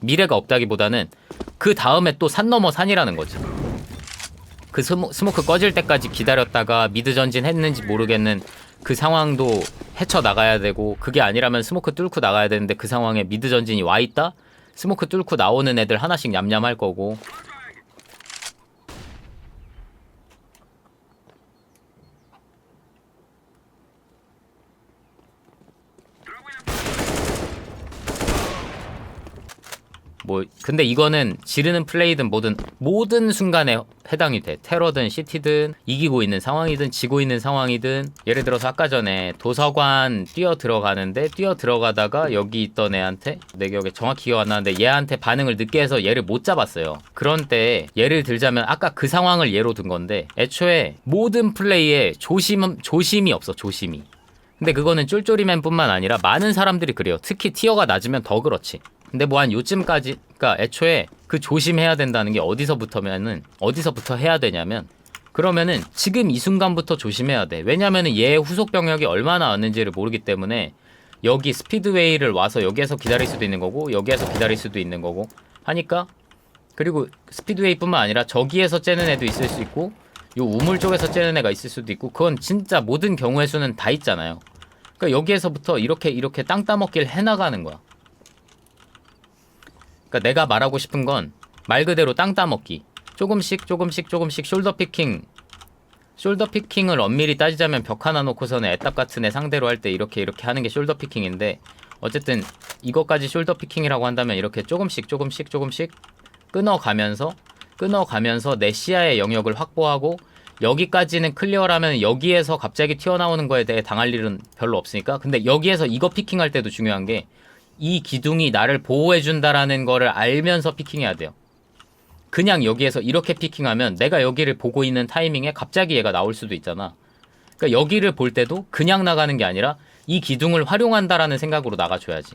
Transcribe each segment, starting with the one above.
미래가 없다기보다는 그 다음에 또 산 넘어 산이라는 거지. 그 스모, 스모크 꺼질 때까지 기다렸다가 미드 전진 했는지 모르겠는 그 상황도 헤쳐 나가야 되고 그게 아니라면 스모크 뚫고 나가야 되는데 그 상황에 미드 전진이 와 있다? 스모크 뚫고 나오는 애들 하나씩 냠냠할 거고 뭐 근데 이거는 지르는 플레이든 뭐든 모든 순간에 해당이 돼 테러든 시티든 이기고 있는 상황이든 지고 있는 상황이든 예를 들어서 아까 전에 도서관 뛰어 들어가는데 뛰어 들어가다가 여기 있던 애한테 내 기억에 정확히 기억 안 나는데 얘한테 반응을 늦게 해서 얘를 못 잡았어요 그런 때 예를 들자면 아까 그 상황을 예로 든 건데 애초에 모든 플레이에 조심 조심이 없어 조심이 근데 그거는 쫄쫄이맨뿐만 아니라 많은 사람들이 그래요. 특히 티어가 낮으면 더 그렇지. 근데 뭐 한 요즘까지, 그러니까 애초에 그 조심해야 된다는 게 어디서부터면은 어디서부터 해야 되냐면 그러면은 지금 이 순간부터 조심해야 돼. 왜냐면은 얘 후속 병력이 얼마나 왔는지를 모르기 때문에 여기 스피드웨이를 와서 여기에서 기다릴 수도 있는 거고 여기에서 기다릴 수도 있는 거고 하니까 그리고 스피드웨이뿐만 아니라 저기에서 째는 애도 있을 수 있고 요 우물 쪽에서 째는 애가 있을 수도 있고 그건 진짜 모든 경우의 수는 다 있잖아요. 그러니까 여기에서부터 이렇게 이렇게 땅 따먹기를 해나가는 거야. 그러니까 내가 말하고 싶은 건 말 그대로 땅 따먹기. 조금씩 조금씩 조금씩 숄더 피킹. 숄더 피킹을 엄밀히 따지자면 벽 하나 놓고서는 애답 같은 애 상대로 할 때 이렇게 이렇게 하는 게 숄더 피킹인데 어쨌든 이것까지 숄더 피킹이라고 한다면 이렇게 조금씩 조금씩 조금씩 끊어가면서 끊어가면서 내 시야의 영역을 확보하고 여기까지는 클리어라면 여기에서 갑자기 튀어나오는 거에 대해 당할 일은 별로 없으니까 근데 여기에서 이거 피킹할 때도 중요한 게 이 기둥이 나를 보호해준다라는 거를 알면서 피킹해야 돼요. 그냥 여기에서 이렇게 피킹하면 내가 여기를 보고 있는 타이밍에 갑자기 얘가 나올 수도 있잖아. 그러니까 여기를 볼 때도 그냥 나가는 게 아니라 이 기둥을 활용한다라는 생각으로 나가줘야지.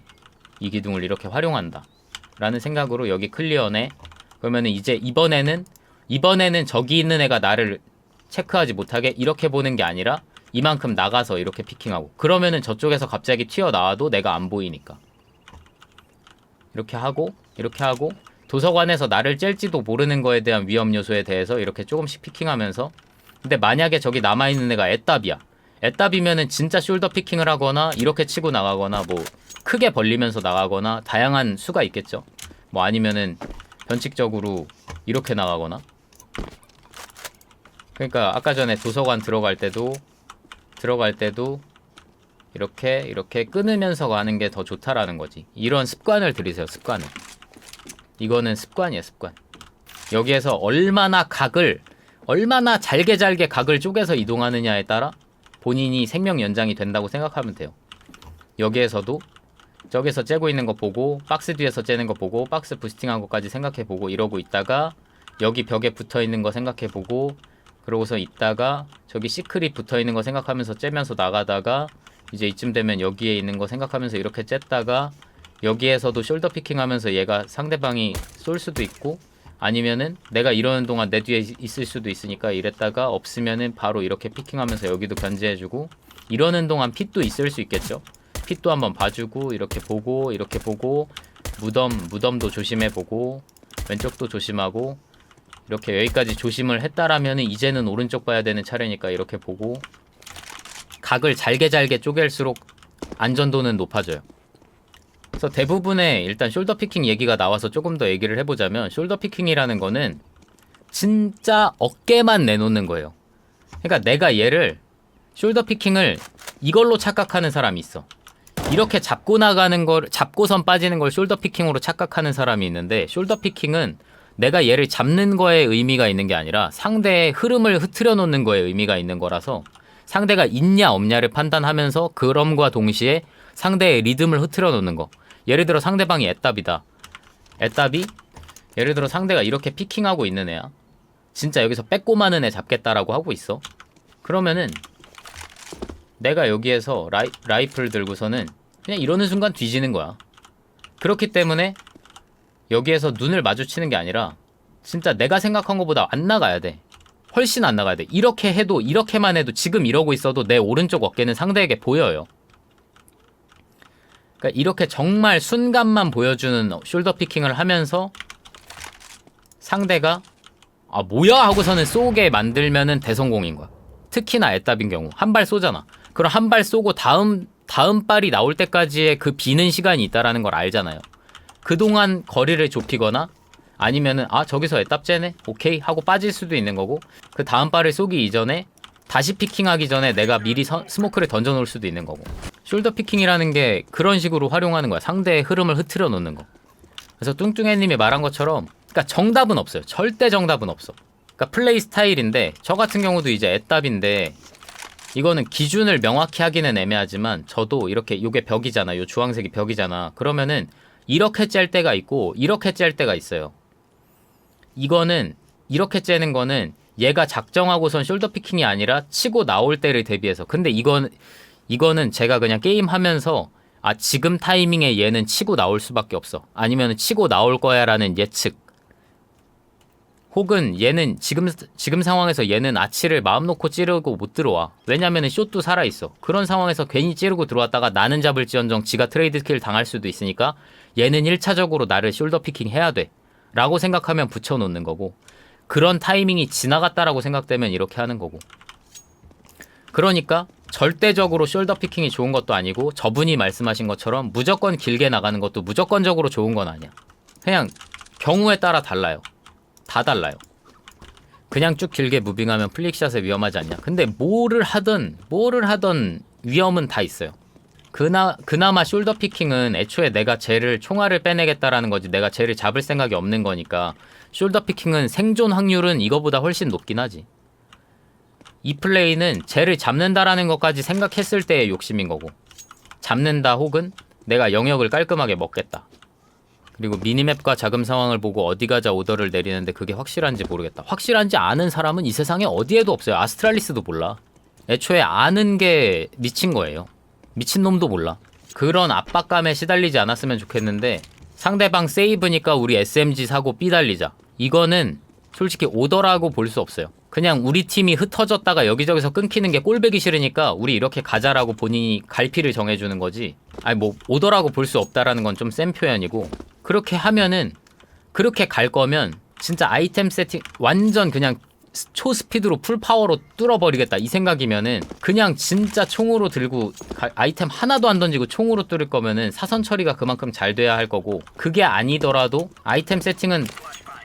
이 기둥을 이렇게 활용한다 라는 생각으로 여기 클리어네. 그러면은 이제 이번에는 이번에는 저기 있는 애가 나를 체크하지 못하게 이렇게 보는 게 아니라 이만큼 나가서 이렇게 피킹하고. 그러면은 저쪽에서 갑자기 튀어나와도 내가 안 보이니까 이렇게 하고 이렇게 하고 도서관에서 나를 찔지도 모르는 거에 대한 위험 요소에 대해서 이렇게 조금씩 피킹하면서 근데 만약에 저기 남아있는 애가 애답이야. 애답이면은 진짜 숄더 피킹을 하거나 이렇게 치고 나가거나 뭐 크게 벌리면서 나가거나 다양한 수가 있겠죠. 뭐 아니면은 변칙적으로 이렇게 나가거나. 그러니까 아까 전에 도서관 들어갈 때도 들어갈 때도 이렇게 이렇게 끊으면서 가는 게 더 좋다라는 거지. 이런 습관을 들이세요. 습관을. 이거는 습관이에요. 습관. 여기에서 얼마나 각을 얼마나 잘게 잘게 각을 쪼개서 이동하느냐에 따라 본인이 생명 연장이 된다고 생각하면 돼요. 여기에서도 저기서 째고 있는 거 보고 박스 뒤에서 째는 거 보고 박스 부스팅한 것까지 생각해 보고 이러고 있다가 여기 벽에 붙어 있는 거 생각해 보고 그러고서 있다가 저기 시크릿 붙어 있는 거 생각하면서 째면서 나가다가 이제 이쯤 되면 여기에 있는 거 생각하면서 이렇게 쨌다가 여기에서도 숄더 피킹 하면서 얘가 상대방이 쏠 수도 있고 아니면은 내가 이러는 동안 내 뒤에 있- 있을 수도 있으니까 이랬다가 없으면은 바로 이렇게 피킹하면서 여기도 견제해주고 이러는 동안 핏도 있을 수 있겠죠. 핏도 한번 봐주고 이렇게 보고 이렇게 보고 무덤 무덤도 조심해보고 왼쪽도 조심하고 이렇게 여기까지 조심을 했다라면은 이제는 오른쪽 봐야 되는 차례니까 이렇게 보고 각을 잘게 잘게 쪼갤수록 안전도는 높아져요. 그래서 대부분의 일단 숄더 피킹 얘기가 나와서 조금 더 얘기를 해보자면 숄더 피킹이라는 거는 진짜 어깨만 내놓는 거예요. 그러니까 내가 얘를 숄더 피킹을 이걸로 착각하는 사람이 있어. 이렇게 잡고 나가는 걸 잡고선 빠지는 걸 숄더 피킹으로 착각하는 사람이 있는데 숄더 피킹은 내가 얘를 잡는 거에 의미가 있는 게 아니라 상대의 흐름을 흐트려 놓는 거에 의미가 있는 거라서 상대가 있냐 없냐를 판단하면서 그럼과 동시에 상대의 리듬을 흐트려 놓는 거. 예를 들어 상대방이 애답이다. 애답이 예를 들어 상대가 이렇게 피킹하고 있는 애야. 진짜 여기서 빼꼼하는 애 잡겠다라고 하고 있어. 그러면은 내가 여기에서 라이, 라이플 들고서는 그냥 이러는 순간 뒤지는 거야. 그렇기 때문에 여기에서 눈을 마주치는 게 아니라 진짜 내가 생각한 것보다 안 나가야 돼. 훨씬 안 나가야 돼. 이렇게 해도 이렇게만 해도 지금 이러고 있어도 내 오른쪽 어깨는 상대에게 보여요. 그러니까 이렇게 정말 순간만 보여주는 숄더 피킹을 하면서 상대가 아 뭐야 하고서는 쏘게 만들면은 대성공인 거야. 특히나 애답인 경우 한 발 쏘잖아. 그럼 한 발 쏘고 다음 다음 발이 나올 때까지의 그 비는 시간이 있다라는 걸 알잖아요. 그동안 거리를 좁히거나 아니면은 아 저기서 애답 째네? 오케이 하고 빠질 수도 있는 거고 그 다음 발을 쏘기 이전에 다시 피킹하기 전에 내가 미리 서- 스모크를 던져 놓을 수도 있는 거고. 숄더 피킹이라는 게 그런 식으로 활용하는 거야. 상대의 흐름을 흐트려 놓는 거. 그래서 뚱뚱해님이 말한 것처럼 그러니까 정답은 없어요. 절대 정답은 없어. 그러니까 플레이 스타일인데 저 같은 경우도 이제 애답인데 이거는 기준을 명확히 하기는 애매하지만 저도 이렇게 요게 벽이잖아. 요 주황색이 벽이잖아. 그러면은 이렇게 짤 때가 있고 이렇게 짤 때가 있어요 이거는 이렇게 째는 거는 얘가 작정하고선 숄더 피킹이 아니라 치고 나올 때를 대비해서. 근데 이건 이거는 제가 그냥 게임 하면서 아 지금 타이밍에 얘는 치고 나올 수밖에 없어. 아니면 치고 나올 거야라는 예측. 혹은 얘는 지금 지금 상황에서 얘는 아치를 마음 놓고 찌르고 못 들어와. 왜냐면은 숏도 살아 있어. 그런 상황에서 괜히 찌르고 들어왔다가 나는 잡을지언정 지가 트레이드 킬 당할 수도 있으니까 얘는 1차적으로 나를 숄더 피킹 해야 돼 라고 생각하면 붙여놓는 거고 그런 타이밍이 지나갔다라고 생각되면 이렇게 하는 거고. 그러니까 절대적으로 숄더 피킹이 좋은 것도 아니고 저분이 말씀하신 것처럼 무조건 길게 나가는 것도 무조건적으로 좋은 건 아니야. 그냥 경우에 따라 달라요. 다 달라요. 그냥 쭉 길게 무빙하면 플릭샷에 위험하지 않냐. 근데 뭐를 하든 뭐를 하든 위험은 다 있어요 그나 그나마 숄더 피킹은 애초에 내가 쟤를 총알을 빼내겠다라는 거지 내가 쟤를 잡을 생각이 없는 거니까 숄더 피킹은 생존 확률은 이거보다 훨씬 높긴 하지. 이 플레이는 쟤를 잡는다라는 것까지 생각했을 때의 욕심인 거고 잡는다 혹은 내가 영역을 깔끔하게 먹겠다. 그리고 미니맵과 자금 상황을 보고 어디 가자 오더를 내리는데 그게 확실한지 모르겠다. 확실한지 아는 사람은 이 세상에 어디에도 없어요. 아스트랄리스도 몰라. 애초에 아는 게 미친 거예요. 미친놈도 몰라. 그런 압박감에 시달리지 않았으면 좋겠는데 상대방 세이브니까 우리 SMG 사고 B 달리자. 이거는 솔직히 오더라고 볼 수 없어요. 그냥 우리 팀이 흩어졌다가 여기저기서 끊기는 게 꼴배기 싫으니까 우리 이렇게 가자라고 본인이 갈피를 정해주는 거지. 아니 뭐 오더라고 볼 수 없다라는 건 좀 센 표현이고 그렇게 하면은 그렇게 갈 거면 진짜 아이템 세팅 완전 그냥 스- 초스피드로 풀파워로 뚫어버리겠다. 이 생각이면은 그냥 진짜 총으로 들고 가- 아이템 하나도 안 던지고 총으로 뚫을 거면은 사선 처리가 그만큼 잘 돼야 할 거고 그게 아니더라도 아이템 세팅은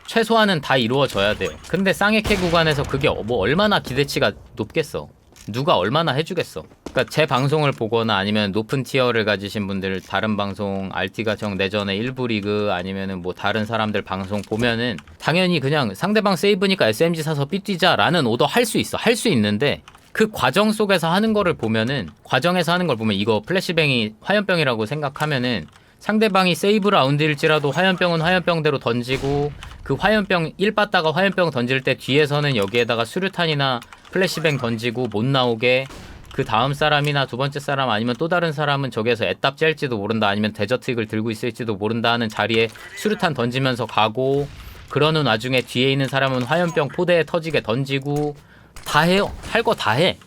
최소한은 다 이루어져야 돼요. 근데 쌍액해 구간에서 그게 어- 뭐 얼마나 기대치가 높겠어? 누가 얼마나 해주겠어 그러니까 제 방송을 보거나 아니면 높은 티어를 가지신 분들 다른 방송 알티가 정 내전의 일부 리그 아니면은 뭐 다른 사람들 방송 보면은 당연히 그냥 상대방 세이브니까 SMG 사서 삐뛰자라는 오더 할 수 있어. 할 수 있는데 그 과정 속에서 하는 거를 보면은 과정에서 하는 걸 보면 이거 플래시뱅이 화염병이라고 생각하면은 상대방이 세이브 라운드일지라도 화염병은 화염병대로 던지고 그 화염병 1받다가 화염병 던질 때 뒤에서는 여기에다가 수류탄이나 플래시뱅 던지고 못 나오게 그 다음 사람이나 두 번째 사람 아니면 또 다른 사람은 저기에서 애답 짤지도 모른다 아니면 데저트익을 들고 있을지도 모른다 하는 자리에 수류탄 던지면서 가고 그러는 와중에 뒤에 있는 사람은 화염병 포대에 터지게 던지고 다 해요 할 거 다 해.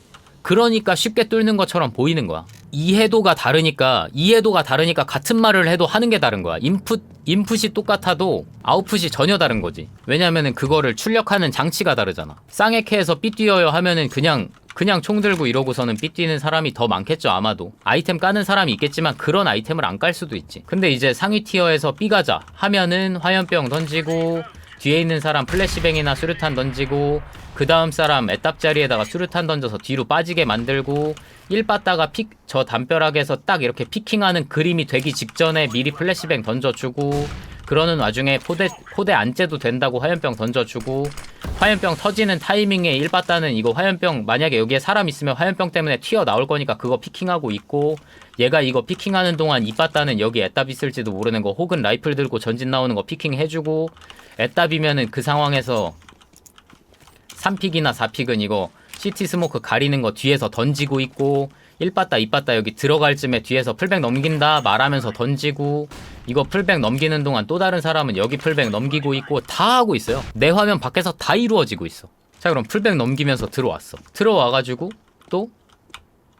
그러니까 쉽게 뚫는 것처럼 보이는 거야. 이해도가 다르니까 이해도가 다르니까 같은 말을 해도 하는 게 다른 거야. 인풋 인풋이 똑같아도 아웃풋이 전혀 다른 거지. 왜냐면은 그거를 출력하는 장치가 다르잖아. 쌍액해에서 삐뛰어요 하면은 그냥 그냥 총 들고 이러고서는 삐뛰는 사람이 더 많겠죠 아마도. 아이템 까는 사람이 있겠지만 그런 아이템을 안 깔 수도 있지. 근데 이제 상위 티어에서 삐가자 하면은 화염병 던지고 뒤에 있는 사람 플래시뱅이나 수류탄 던지고 그 다음 사람 애답 자리에다가 수류탄 던져서 뒤로 빠지게 만들고 1받다가 픽, 저 담벼락에서 딱 이렇게 피킹하는 그림이 되기 직전에 미리 플래시뱅 던져주고 그러는 와중에 포대, 포대 안 째도 된다고 화염병 던져주고 화염병 터지는 타이밍에 1받다는 이거 화염병 만약에 여기에 사람 있으면 화염병 때문에 튀어 나올 거니까 그거 피킹하고 있고 얘가 이거 피킹하는 동안 2받다는 여기 애답 있을지도 모르는 거 혹은 라이플 들고 전진 나오는 거 피킹 해주고 애답이면은 그 상황에서 3픽이나 4픽은 이거 시티 스모크 가리는 거 뒤에서 던지고 있고 1빠따 2빠따 여기 들어갈 쯤에 뒤에서 풀백 넘긴다 말하면서 던지고 이거 풀백 넘기는 동안 또 다른 사람은 여기 풀백 넘기고 있고 다 하고 있어요 내 화면 밖에서 다 이루어지고 있어 자 그럼 풀백 넘기면서 들어왔어 들어와가지고 또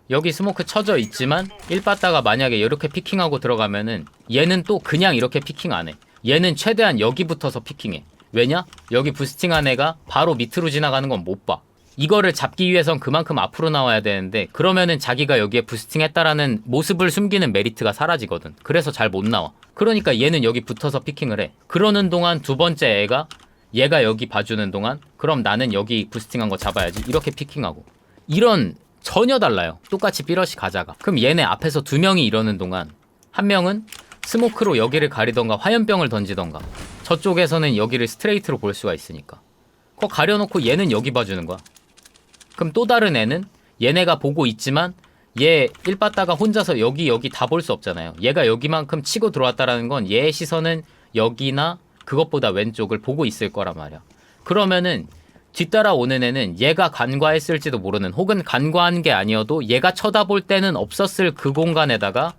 여기 스모크 쳐져 있지만 1빠따가 만약에 이렇게 피킹하고 들어가면은 얘는 또 그냥 이렇게 피킹 안 해. 얘는 최대한 여기 붙어서 피킹해. 왜냐? 여기 부스팅한 애가 바로 밑으로 지나가는 건 못 봐. 이거를 잡기 위해선 그만큼 앞으로 나와야 되는데 그러면은 자기가 여기에 부스팅했다라는 모습을 숨기는 메리트가 사라지거든. 그래서 잘 못 나와. 그러니까 얘는 여기 붙어서 피킹을 해. 그러는 동안 두 번째 애가 얘가 여기 봐주는 동안 그럼 나는 여기 부스팅한 거 잡아야지. 이렇게 피킹하고. 이런 전혀 달라요. 똑같이 삐러시 가자가. 그럼 얘네 앞에서 두 명이 이러는 동안 한 명은 스모크로 여기를 가리던가 화염병을 던지던가 저쪽에서는 여기를 스트레이트로 볼 수가 있으니까. 그거 가려놓고 얘는 여기 봐주는 거야. 그럼 또 다른 애는 얘네가 보고 있지만 얘 1빠따가 혼자서 여기 여기 다 볼 수 없잖아요. 얘가 여기만큼 치고 들어왔다라는 건 얘의 시선은 여기나 그것보다 왼쪽을 보고 있을 거란 말이야. 그러면은 뒤따라 오는 애는 얘가 간과했을지도 모르는 혹은 간과한 게 아니어도 얘가 쳐다볼 때는 없었을 그 공간에다가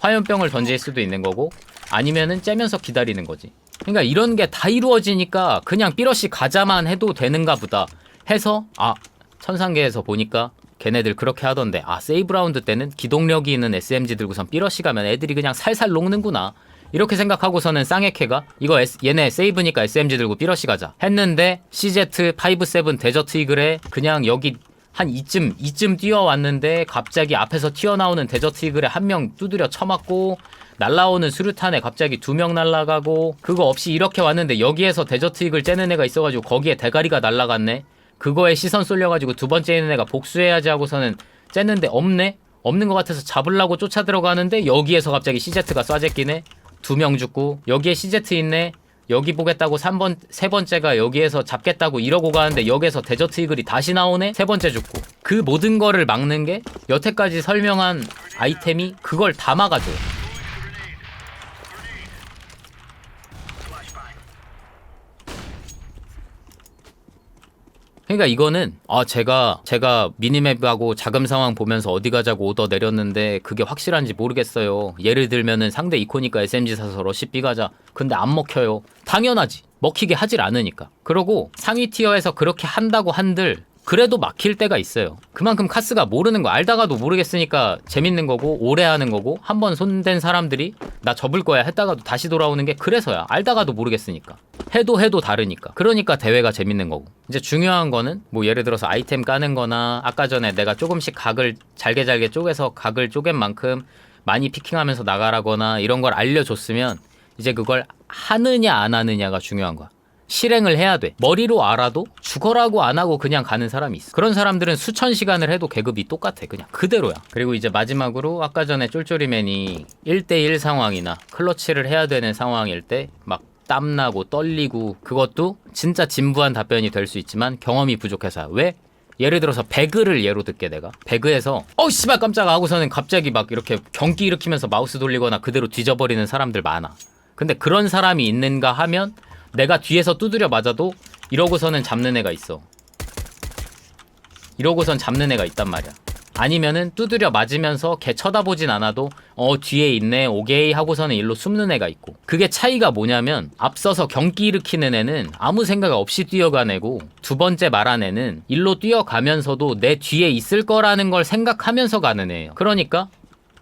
화염병을 던질 수도 있는 거고 아니면은 째면서 기다리는 거지. 그러니까 이런 게 다 이루어지니까 그냥 삐러시 가자만 해도 되는가 보다 해서 아 천상계에서 보니까 걔네들 그렇게 하던데 아 세이브 라운드 때는 기동력이 있는 SMG 들고선 삐러시 가면 애들이 그냥 살살 녹는구나. 이렇게 생각하고서는 쌍액해가 이거 S- 얘네 세이브니까 SMG 들고 삐러시 가자. 했는데 CZ57 데저트 이글에 그냥 여기 한 이쯤 이쯤 뛰어왔는데 갑자기 앞에서 튀어나오는 데저트 이글에 한 명 두드려 쳐맞고 날라오는 수류탄에 갑자기 두 명 날라가고 그거 없이 이렇게 왔는데 여기에서 데저트 이글 째는 애가 있어가지고 거기에 대가리가 날라갔네 그거에 시선 쏠려가지고 두 번째 있는 애가 복수해야지 하고서는 째는데 없네? 없는 것 같아서 잡으려고 쫓아 들어가는데 여기에서 갑자기 CZ가 쏴제끼네? 두 명 죽고 여기에 CZ 있네? 여기 보겠다고 3번 세 번째가 여기에서 잡겠다고 이러고 가는데 여기에서 데저트 이글이 다시 나오네? 세 번째 죽고. 그 모든 거를 막는 게 여태까지 설명한 아이템이 그걸 다 막아줘 그러니까 이거는 아 제가 제가 미니맵하고 자금 상황 보면서 어디 가자고 오더 내렸는데 그게 확실한지 모르겠어요. 예를 들면은 상대 이코니까 SMG 사서 러시 B 가자. 근데 안 먹혀요. 당연하지. 먹히게 하질 않으니까. 그러고 상위 티어에서 그렇게 한다고 한들 그래도 막힐 때가 있어요. 그만큼 카스가 모르는 거 알다가도 모르겠으니까 재밌는 거고 오래 하는 거고 한 번 손댄 사람들이 나 접을 거야 했다가도 다시 돌아오는 게 그래서야 알다가도 모르겠으니까 해도 해도 다르니까 그러니까 대회가 재밌는 거고 이제 중요한 거는 뭐 예를 들어서 아이템 까는 거나 아까 전에 내가 조금씩 각을 잘게 잘게 쪼개서 각을 쪼갠 만큼 많이 피킹하면서 나가라거나 이런 걸 알려줬으면 이제 그걸 하느냐 안 하느냐가 중요한 거야. 실행을 해야 돼. 머리로 알아도 죽어라고 안 하고 그냥 가는 사람이 있어. 그런 사람들은 수천 시간을 해도 계급이 똑같아. 그냥 그대로야. 그리고 이제 마지막으로 아까 전에 쫄쫄이맨이 1대1 상황이나 클러치를 해야 되는 상황일 때막 땀나고 떨리고 그것도 진짜 진부한 답변이 될 수 있지만 경험이 부족해서야. 왜? 예를 들어서 배그를 예로 듣게 내가 배그에서 어 씨발 깜짝아 하고서는 갑자기 막 이렇게 경기 일으키면서 마우스 돌리거나 그대로 뒤져버리는 사람들 많아. 근데 그런 사람이 있는가 하면 내가 뒤에서 두드려 맞아도 이러고서는 잡는 애가 있어. 이러고선 잡는 애가 있단 말이야. 아니면은 두드려 맞으면서 걔 쳐다보진 않아도 어 뒤에 있네 오게이 하고서는 일로 숨는 애가 있고 그게 차이가 뭐냐면 앞서서 경기 일으키는 애는 아무 생각 없이 뛰어간 애고 두 번째 말한 애는 일로 뛰어가면서도 내 뒤에 있을 거라는 걸 생각하면서 가는 애예요 그러니까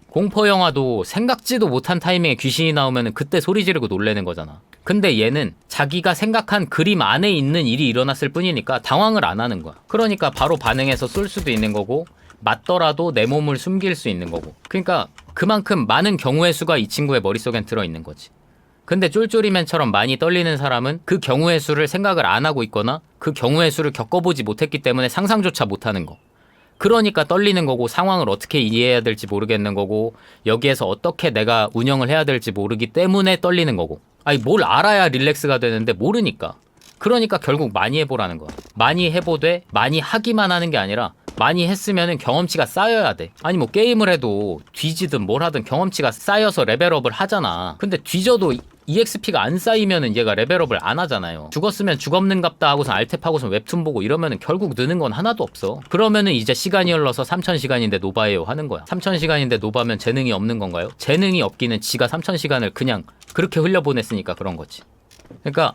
공포 영화도 생각지도 못한 타이밍에 귀신이 나오면 그때 소리 지르고 놀래는 거잖아. 근데 얘는 자기가 생각한 그림 안에 있는 일이 일어났을 뿐이니까 당황을 안 하는 거야. 그러니까 바로 반응해서 쏠 수도 있는 거고 맞더라도 내 몸을 숨길 수 있는 거고. 그러니까 그만큼 많은 경우의 수가 이 친구의 머릿속엔 들어 있는 거지. 근데 쫄쫄이맨처럼 많이 떨리는 사람은 그 경우의 수를 생각을 안 하고 있거나 그 경우의 수를 겪어보지 못했기 때문에 상상조차 못하는 거. 그러니까 떨리는 거고 상황을 어떻게 이해해야 될지 모르겠는 거고 여기에서 어떻게 내가 운영을 해야 될지 모르기 때문에 떨리는 거고. 아니 뭘 알아야 릴렉스가 되는데 모르니까. 그러니까 결국 많이 해보라는 거야. 많이 해보되 많이 하기만 하는 게 아니라 많이 했으면은 경험치가 쌓여야 돼. 아니 뭐 게임을 해도 뒤지든 뭘 하든 경험치가 쌓여서 레벨업을 하잖아. 근데 뒤져도 EXP가 안 쌓이면은 얘가 레벨업을 안 하잖아요. 죽었으면 죽없는갑다 하고서 알탭하고서 웹툰 보고 이러면은 결국 느는 건 하나도 없어. 그러면은 이제 시간이 흘러서 3000시간인데 노바예요 하는 거야. 3000시간인데 노바면 재능이 없는 건가요? 재능이 없기는 지가 3000시간을 그냥 그렇게 흘려보냈으니까 그런 거지. 그러니까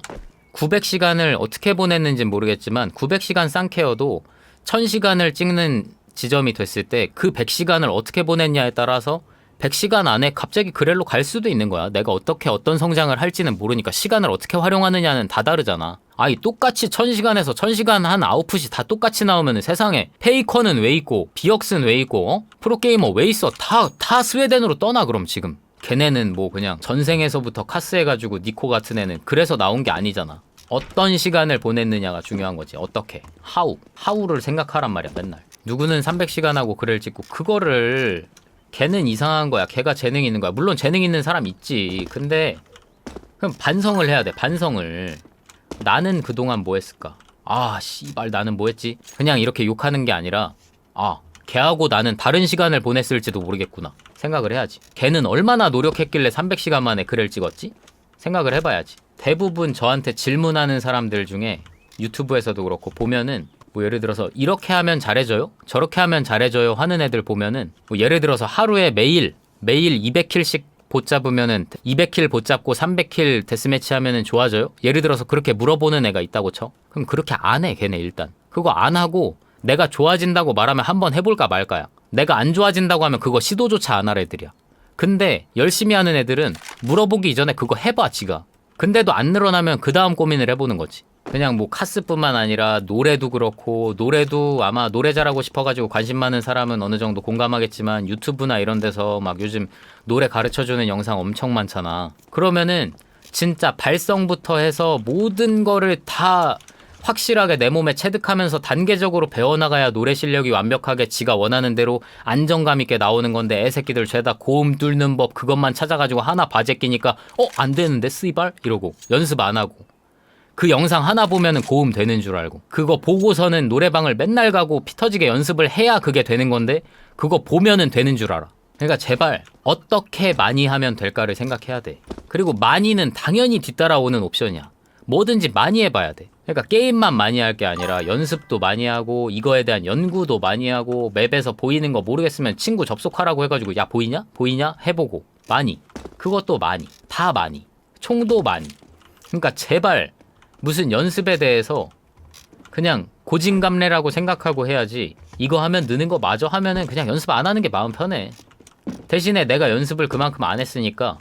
900시간을 어떻게 보냈는지 모르겠지만 900시간 쌍케어도 1000시간을 찍는 지점이 됐을 때 그 100시간을 어떻게 보냈냐에 따라서 100시간 안에 갑자기 그렐로 갈 수도 있는 거야. 내가 어떻게 어떤 성장을 할지는 모르니까 시간을 어떻게 활용하느냐는 다 다르잖아. 아이 똑같이 1000시간에서 1000시간 한 아웃풋이 다 똑같이 나오면 세상에 페이커는 왜 있고 비역스는 왜 있고 어? 프로게이머 왜 있어? 다 다 스웨덴으로 떠나 그럼 지금. 걔네는 뭐 그냥 전생에서부터 카스 해가지고 니코 같은 애는 그래서 나온 게 아니잖아. 어떤 시간을 보냈느냐가 중요한 거지. 어떻게? 하우. 하우를 생각하란 말이야, 맨날. 누구는 300시간 하고 글을 찍고 그거를 걔는 이상한 거야. 걔가 재능 있는 거야. 물론 재능 있는 사람 있지. 근데 그럼 반성을 해야 돼. 반성을. 나는 그동안 뭐 했을까? 아, 씨발 나는 뭐 했지? 그냥 이렇게 욕하는 게 아니라 아, 걔하고 나는 다른 시간을 보냈을지도 모르겠구나. 생각을 해야지. 걔는 얼마나 노력했길래 300시간 만에 글을 찍었지? 생각을 해봐야지. 대부분 저한테 질문하는 사람들 중에 유튜브에서도 그렇고 보면은 뭐 예를 들어서 이렇게 하면 잘해져요? 저렇게 하면 잘해져요? 하는 애들 보면은 뭐 예를 들어서 하루에 매일 매일 200킬씩 못 잡으면은 200킬 못 잡고 300킬 데스매치 하면은 좋아져요? 예를 들어서 그렇게 물어보는 애가 있다고 쳐. 그럼 그렇게 안 해, 걔네 일단. 그거 안 하고 내가 좋아진다고 말하면 한번 해볼까 말까야. 내가 안 좋아진다고 하면 그거 시도조차 안 할 애들이야. 근데 열심히 하는 애들은 물어보기 이전에 그거 해봐, 지가. 근데도 안 늘어나면 그 다음 고민을 해보는 거지. 그냥 뭐 카스뿐만 아니라 노래도 그렇고 노래도 아마 노래 잘하고 싶어가지고 관심 많은 사람은 어느 정도 공감하겠지만 유튜브나 이런 데서 막 요즘 노래 가르쳐주는 영상 엄청 많잖아. 그러면은 진짜 발성부터 해서 모든 거를 다 확실하게 내 몸에 체득하면서 단계적으로 배워나가야 노래 실력이 완벽하게 지가 원하는 대로 안정감 있게 나오는 건데 애새끼들 죄다 고음 뚫는 법 그것만 찾아가지고 하나 바제 끼니까 어 안 되는데 쓰이발 이러고 연습 안 하고 그 영상 하나 보면은 고음 되는 줄 알고 그거 보고서는 노래방을 맨날 가고 피 터지게 연습을 해야 그게 되는 건데 그거 보면은 되는 줄 알아. 그러니까 제발 어떻게 많이 하면 될까를 생각해야 돼. 그리고 많이는 당연히 뒤따라오는 옵션이야. 뭐든지 많이 해봐야 돼. 그러니까 게임만 많이 할 게 아니라 연습도 많이 하고 이거에 대한 연구도 많이 하고 맵에서 보이는 거 모르겠으면 친구 접속하라고 해가지고 야 보이냐? 보이냐? 해보고. 많이. 그것도 많이. 다 많이. 총도 많이. 그러니까 제발 무슨 연습에 대해서 그냥 고진감래라고 생각하고 해야지 이거 하면 느는 거 마저 하면은 그냥 연습 안 하는 게 마음 편해. 대신에 내가 연습을 그만큼 안 했으니까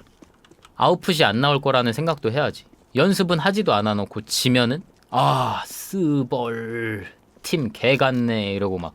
아웃풋이 안 나올 거라는 생각도 해야지. 연습은 하지도 않아 놓고 지면은 아 스벌 팀 개같네 이러고 막